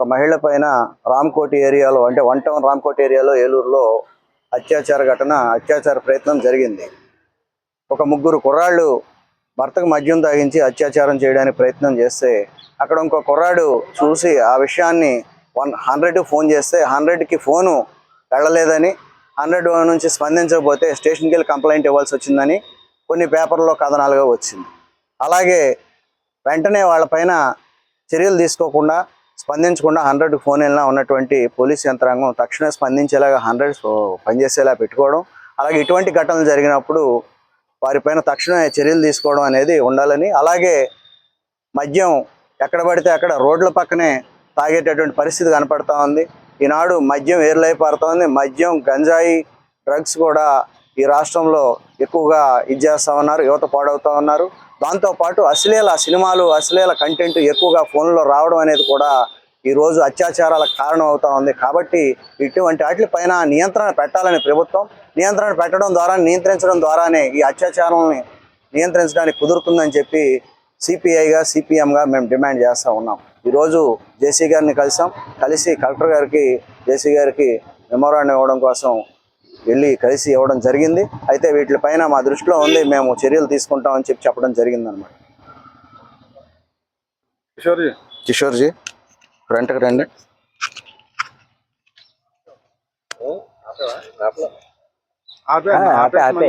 ఒక మహిళ పైన రామ్కోటి ఏరియాలో అంటే వన్ టౌన్ రామ్కోటి ఏరియాలో ఏలూరులో అత్యాచార ఘటన అత్యాచార ప్రయత్నం జరిగింది. ఒక ముగ్గురు కుర్రాళ్ళు భర్తకు మద్యం తాగించి అత్యాచారం చేయడానికి ప్రయత్నం చేస్తే అక్కడ ఇంకో కుర్రాడు చూసి ఆ విషయాన్ని వన్ హండ్రెడ్కి ఫోన్ చేస్తే హండ్రెడ్కి ఫోను వెళ్ళలేదని హండ్రెడ్ నుంచి స్పందించకపోతే స్టేషన్కి వెళ్ళి కంప్లైంట్ ఇవ్వాల్సి వచ్చిందని కొన్ని పేపర్లో కథనాలుగా వచ్చింది. అలాగే వెంటనే వాళ్ళపైన చర్యలు తీసుకోకుండా స్పందించకుండా హండ్రెడ్ ఫోన్ వెళ్ళినా ఉన్నటువంటి పోలీస్ యంత్రాంగం తక్షణమే స్పందించేలాగా హండ్రెడ్ పనిచేసేలా పెట్టుకోవడం అలాగే ఇటువంటి ఘటనలు జరిగినప్పుడు వారిపైన తక్షణమే చర్యలు తీసుకోవడం అనేది ఉండాలని అలాగే మద్యం ఎక్కడ పడితే అక్కడ రోడ్ల పక్కనే తాగేటటువంటి పరిస్థితి కనపడతా ఉంది. ఈనాడు మద్యం ఏర్లై ఉంది. మద్యం గంజాయి డ్రగ్స్ కూడా ఈ రాష్ట్రంలో ఎక్కువగా ఇది చేస్తూ ఉన్నారు యువత పాడవుతూ ఉన్నారు. దాంతోపాటు అశ్లీల సినిమాలు అశ్లీల కంటెంట్ ఎక్కువగా ఫోన్లో రావడం అనేది కూడా ఈ రోజు అత్యాచారాలకు కారణం అవుతా ఉంది. కాబట్టి ఇటువంటి వాటిపైన నియంత్రణ పెట్టాలని ప్రభుత్వం నియంత్రణ పెట్టడం ద్వారా నియంత్రించడం ద్వారానే ఈ అత్యాచారాలని నియంత్రించడానికి కుదురుతుందని చెప్పి సిపిఐగా సిపిఎంగా మేము డిమాండ్ చేస్తూ ఉన్నాం. ఈరోజు జేసీ గారిని కలిసాం. కలిసి కలెక్టర్ గారికి జేసీ గారికి మెమోరాండం ఇవ్వడం కోసం వెళ్ళి కలిసి ఇవ్వడం జరిగింది. అయితే వీటిపైన మా దృష్టిలో ఉంది. మేము చర్యలు తీసుకుంటామని చెప్పి చెప్పడం జరిగింది అనమాట కిషోర్ జీ కిషోర్జీ. ఫ్రంట్కి రండి. ఆపే ఆపే ఆపే